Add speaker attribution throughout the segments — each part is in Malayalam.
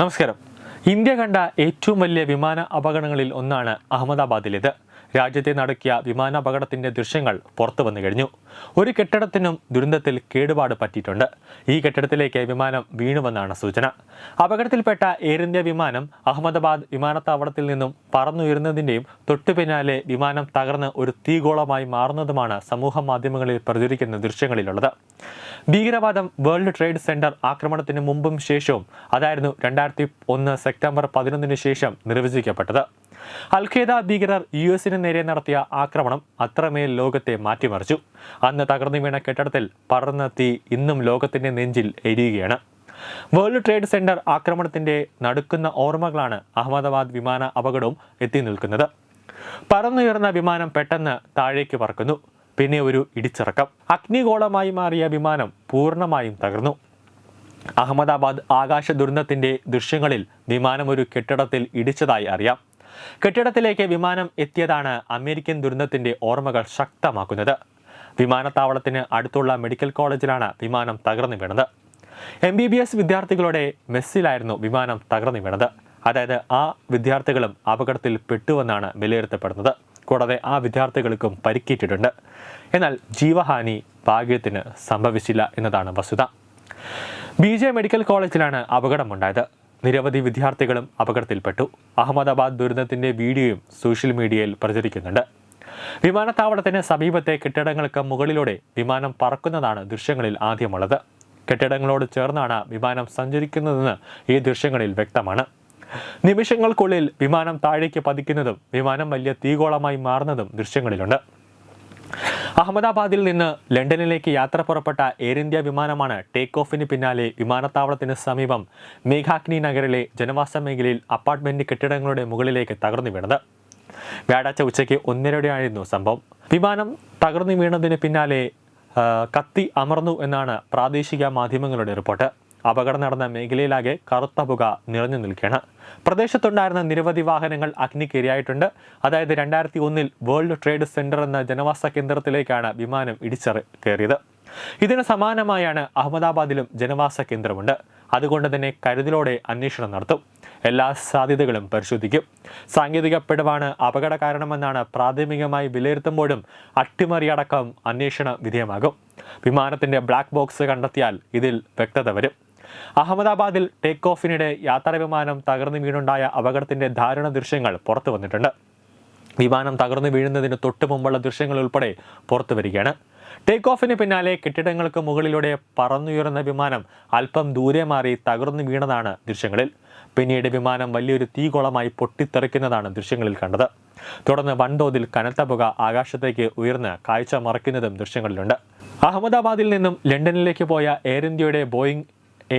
Speaker 1: നമസ്കാരം. ഇന്ത്യ കണ്ട ഏറ്റവും വലിയ വിമാന അപകടങ്ങളിൽ ഒന്നാണ് അഹമ്മദാബാദിലേത്. രാജ്യത്തെ നടക്കിയ വിമാനാപകടത്തിന്റെ ദൃശ്യങ്ങൾ പുറത്തു വന്നു കഴിഞ്ഞു. ഒരു കെട്ടിടത്തിനും ദുരന്തത്തിൽ കേടുപാട് പറ്റിയിട്ടുണ്ട്. ഈ കെട്ടിടത്തിലേക്ക് വിമാനം വീണുവെന്നാണ് സൂചന. അപകടത്തിൽപ്പെട്ട എയർ ഇന്ത്യ വിമാനം അഹമ്മദാബാദ് വിമാനത്താവളത്തിൽ നിന്നും പറന്നുയരുന്നതിന്റെയും തൊട്ടുപിന്നാലെ വിമാനം തകർന്ന് ഒരു തീഗോളമായി മാറുന്നതുമാണ് സമൂഹ മാധ്യമങ്ങളിൽ പ്രചരിക്കുന്ന ദൃശ്യങ്ങളിലുള്ളത്. ഭീകരവാദം വേൾഡ് ട്രേഡ് സെന്റർ ആക്രമണത്തിന് മുമ്പും ശേഷവും അതായിരുന്നു രണ്ടായിരത്തി ഒന്ന് സെപ്റ്റംബർ പതിനൊന്നിന് ശേഷം നിർവചിക്കപ്പെട്ടത്. അൽഖേദ ഭീകരർ യു എസിന് നേരെ നടത്തിയ ആക്രമണം അത്രമേൽ ലോകത്തെ മാറ്റിമറിച്ചു. അന്ന് തകർന്നു വീണ കെട്ടിടത്തിൽ പടർന്ന തീ ഇന്നും ലോകത്തിന്റെ നെഞ്ചിൽ എരിയുകയാണ്. വേൾഡ് ട്രേഡ് സെന്റർ ആക്രമണത്തിന്റെ നടുക്കുന്ന ഓർമ്മകളാണ് അഹമ്മദാബാദ് വിമാന അപകടവും എത്തി നിൽക്കുന്നത്. പറന്നുയർന്ന വിമാനം പെട്ടെന്ന് താഴേക്ക് പറക്കുന്നു. പിന്നെ ഒരു ഇടിച്ചിറക്കം. അഗ്നിഗോളമായി മാറിയ വിമാനം പൂർണമായും തകർന്നു. അഹമ്മദാബാദ് ആകാശ ദുരന്തത്തിന്റെ ദൃശ്യങ്ങളിൽ വിമാനം ഒരു കെട്ടിടത്തിൽ ഇടിച്ചതായി അറിയാം. കെട്ടിടത്തിലേക്ക് വിമാനം എത്തിയതാണ് അമേരിക്കൻ ദുരന്തത്തിന്റെ ഓർമ്മകൾ ശക്തമാക്കുന്നത്. വിമാനത്താവളത്തിന് അടുത്തുള്ള മെഡിക്കൽ കോളേജിലാണ് വിമാനം തകർന്നു വീണത്. എം ബി ബി എസ് വിദ്യാർത്ഥികളുടെ മെസ്സിലായിരുന്നു വിമാനം തകർന്നു വീണത്. അതായത് ആ വിദ്യാർത്ഥികളും അപകടത്തിൽ പെട്ടുവെന്നാണ് വിലയിരുത്തപ്പെടുന്നത്. കൂടാതെ ആ വിദ്യാർത്ഥികൾക്കും പരിക്കേറ്റിട്ടുണ്ട്. എന്നാൽ ജീവഹാനി ഭാഗ്യത്തിന് സംഭവിച്ചില്ല എന്നതാണ് വസ്തുത. ബി ജെ മെഡിക്കൽ കോളേജിലാണ് അപകടമുണ്ടായത്. നിരവധി വിദ്യാർത്ഥികളും അപകടത്തിൽപ്പെട്ടു. അഹമ്മദാബാദ് ദുരന്തത്തിന്റെ വീഡിയോയും സോഷ്യൽ മീഡിയയിൽ പ്രചരിക്കുന്നുണ്ട്. വിമാനത്താവളത്തിന് സമീപത്തെ കെട്ടിടങ്ങൾക്ക് മുകളിലൂടെ വിമാനം പറക്കുന്നതാണ് ദൃശ്യങ്ങളിൽ ആദ്യമുള്ളത്. കെട്ടിടങ്ങളോട് ചേർന്നാണ് വിമാനം സഞ്ചരിക്കുന്നതെന്ന് ഈ ദൃശ്യങ്ങളിൽ വ്യക്തമാണ്. നിമിഷങ്ങൾക്കുള്ളിൽ വിമാനം താഴേക്ക് പതിക്കുന്നതും വിമാനം വലിയ തീഗോളമായി മാറുന്നതും ദൃശ്യങ്ങളിലുണ്ട്. അഹമ്മദാബാദിൽ നിന്ന് ലണ്ടനിലേക്ക് യാത്ര പുറപ്പെട്ട എയർ ഇന്ത്യ വിമാനമാണ് ടേക്ക് ഓഫിന് പിന്നാലെ വിമാനത്താവളത്തിന് സമീപം മേഘാഗ്നി നഗറിലെ ജനവാസ മേഖലയിൽ അപ്പാർട്ട്മെന്റ് കെട്ടിടങ്ങളുടെ മുകളിലേക്ക് തകർന്നു വീണത്. വ്യാഴാഴ്ച ഉച്ചയ്ക്ക് ഒന്നരയോടെയായിരുന്നു സംഭവം. വിമാനം തകർന്നു വീണതിന് പിന്നാലെ കത്തി അമർന്നു എന്നാണ് പ്രാദേശിക മാധ്യമങ്ങളുടെ റിപ്പോർട്ട്. അപകടം നടന്ന മേഖലയിലാകെ കറുത്ത പുക നിറഞ്ഞു നിൽക്കുകയാണ്. പ്രദേശത്തുണ്ടായിരുന്ന നിരവധി വാഹനങ്ങൾ അഗ്നിക്കിരയായിട്ടുണ്ട് അതായത് രണ്ടായിരത്തി ഒന്നിൽ വേൾഡ് ട്രേഡ് സെന്റർ എന്ന ജനവാസ കേന്ദ്രത്തിലേക്കാണ് വിമാനം ഇടിച്ചറി കയറിയത്. ഇതിന് സമാനമായാണ് അഹമ്മദാബാദിലും ജനവാസ കേന്ദ്രമുണ്ട്. അതുകൊണ്ട് തന്നെ കരുതലോടെ അന്വേഷണം നടത്തും. എല്ലാ സാധ്യതകളും പരിശോധിക്കും. സാങ്കേതിക പിഴവാണ് അപകട കാരണമെന്നാണ് പ്രാഥമികമായി വിലയിരുത്തുമ്പോഴും അട്ടിമറിയടക്കം അന്വേഷണ വിധേയമാകും. വിമാനത്തിന്റെ ബ്ലാക്ക് ബോക്സ് കണ്ടെത്തിയാൽ ഇതിൽ വ്യക്തത വരും. അഹമ്മദാബാദിൽ ടേക്ക് ഓഫിനിടെ യാത്രാവിമാനം തകർന്നു വീണുണ്ടായ അപകടത്തിന്റെ ധാരണ ദൃശ്യങ്ങൾ പുറത്തു വന്നിട്ടുണ്ട്. വിമാനം തകർന്നു വീഴുന്നതിന് തൊട്ടു മുമ്പുള്ള ദൃശ്യങ്ങൾ ഉൾപ്പെടെ പുറത്തു വരികയാണ്. ടേക്ക് ഓഫിന് പിന്നാലെ കെട്ടിടങ്ങൾക്ക് മുകളിലൂടെ പറന്നുയർന്ന വിമാനം അല്പം ദൂരെ മാറി തകർന്നു വീണതാണ് ദൃശ്യങ്ങളിൽ. പിന്നീട് വിമാനം വലിയൊരു തീകോളമായി പൊട്ടിത്തെറിക്കുന്നതാണ് ദൃശ്യങ്ങളിൽ കണ്ടത്. തുടർന്ന് വൻതോതിൽ കനത്ത പുക ആകാശത്തേക്ക് ഉയർന്ന് കാഴ്ച മറയ്ക്കുന്നതും ദൃശ്യങ്ങളിലുണ്ട്. അഹമ്മദാബാദിൽ നിന്നും ലണ്ടനിലേക്ക് പോയ എയർ ഇന്ത്യയുടെ ബോയിങ്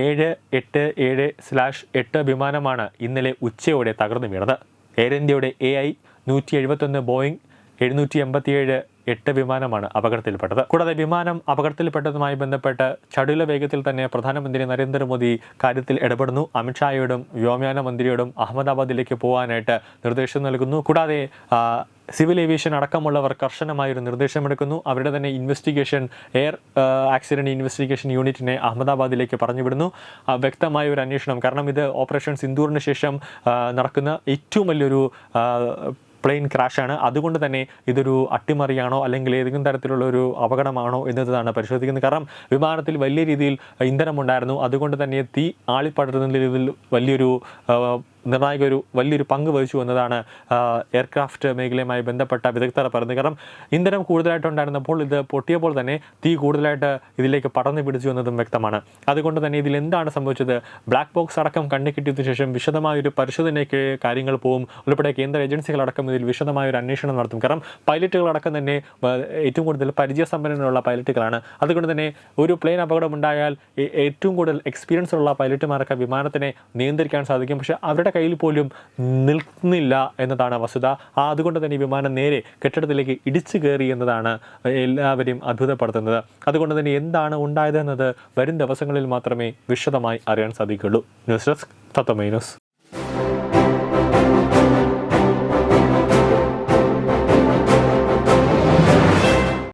Speaker 1: ഏഴ് എട്ട് ഏഴ് സ്ലാഷ് എട്ട് വിമാനമാണ് ഇന്നലെ ഉച്ചയോടെ തകർന്നു വീണത്. എയർ ഇന്ത്യയുടെ എ ഐ നൂറ്റി എഴുപത്തൊന്ന് ബോയിങ് എഴുന്നൂറ്റി എൺപത്തിയേഴ് എട്ട് വിമാനമാണ് അപകടത്തിൽപ്പെട്ടത്. കൂടാതെ വിമാനം അപകടത്തിൽപ്പെട്ടതുമായി ബന്ധപ്പെട്ട് ചടുല വേഗത്തിൽ തന്നെ പ്രധാനമന്ത്രി നരേന്ദ്രമോദി കാര്യത്തിൽ ഇടപെടുന്നു. അമിത്ഷായോടും വ്യോമയാന മന്ത്രിയോടും അഹമ്മദാബാദിലേക്ക് പോകാനായിട്ട് നിർദ്ദേശം നൽകുന്നു. കൂടാതെ സിവിൽ ഏവിയേഷൻ അടക്കമുള്ളവർ കർശനമായ ഒരു നിർദ്ദേശമെടുക്കുന്നു. അവരുടെ തന്നെ ഇൻവെസ്റ്റിഗേഷൻ എയർ ആക്സിഡന്റ് ഇൻവെസ്റ്റിഗേഷൻ യൂണിറ്റിനെ അഹമ്മദാബാദിലേക്ക് പറഞ്ഞുവിടുന്നു. വ്യക്തമായ ഒരു അന്വേഷണം കാരണം ഇത് ഓപ്പറേഷൻ സിന്ദൂറിന് ശേഷം നടക്കുന്ന ഏറ്റവും വലിയൊരു പ്ലെയിൻ ക്രാഷാണ്. അതുകൊണ്ട് തന്നെ ഇതൊരു അട്ടിമറിയാണോ അല്ലെങ്കിൽ ഏതെങ്കിലും തരത്തിലുള്ള ഒരു അപകടമാണോ എന്നതാണ് പരിശോധിക്കുന്നത്. കാരണം വിമാനത്തിൽ വലിയ രീതിയിൽ ഇന്ധനമുണ്ടായിരുന്നു. അതുകൊണ്ട് തന്നെ തീ ആളിപ്പടരുന്ന രീതിയിൽ വലിയൊരു നിർണായക ഒരു വലിയൊരു പങ്ക് വഹിച്ചു എന്നതാണ് എയർക്രാഫ്റ്റ് മേഖലയുമായി ബന്ധപ്പെട്ട വിദഗ്ധർ പറയുന്നത് കാരണം ഇന്ധനം കൂടുതലായിട്ടുണ്ടായിരുന്നപ്പോൾ ഇത് പൊട്ടിയപ്പോൾ തന്നെ തീ കൂടുതലായിട്ട് ഇതിലേക്ക് പടർന്നു പിടിച്ചു എന്നതും വ്യക്തമാണ്. അതുകൊണ്ട് തന്നെ ഇതിൽ എന്താണ് സംഭവിച്ചത്? ബ്ലാക്ക് ബോക്സ് അടക്കം കണ്ടുകിട്ടിയതിനു ശേഷം വിശദമായ ഒരു പരിശോധനയ്ക്ക് കാര്യങ്ങൾ പോകും ഉൾപ്പെടെ കേന്ദ്ര ഏജൻസികളടക്കം ഇതിൽ വിശദമായ ഒരു അന്വേഷണം നടത്തും. കാരണം പൈലറ്റുകളടക്കം തന്നെ ഏറ്റവും കൂടുതൽ പരിചയസമ്പന്നനുള്ള പൈലറ്റുകളാണ്. അതുകൊണ്ട് തന്നെ ഒരു പ്ലെയിൻ അപകടം ഉണ്ടായാൽ ഏറ്റവും കൂടുതൽ എക്സ്പീരിയൻസ് ഉള്ള പൈലറ്റുമാർക്ക് വിമാനത്തിനെ നിയന്ത്രിക്കാൻ സാധിക്കും. പക്ഷേ അവരുടെ കയ്യിൽ പോലും നിൽക്കുന്നില്ല എന്നതാണ് വസ്തുത. അതുകൊണ്ട് തന്നെ ഈ വിമാനം നേരെ കെട്ടിടത്തിലേക്ക് ഇടിച്ചു കയറി എന്നതാണ് എല്ലാവരെയും അത്ഭുതപ്പെടുത്തുന്നത്. അതുകൊണ്ട് തന്നെ എന്താണ് ഉണ്ടായത് എന്നത് വരും ദിവസങ്ങളിൽ മാത്രമേ വിശദമായി അറിയാൻ സാധിക്കുള്ളൂ ന്യൂസ് ഡെസ്ക് തത്തമൈ ന്യൂസ്.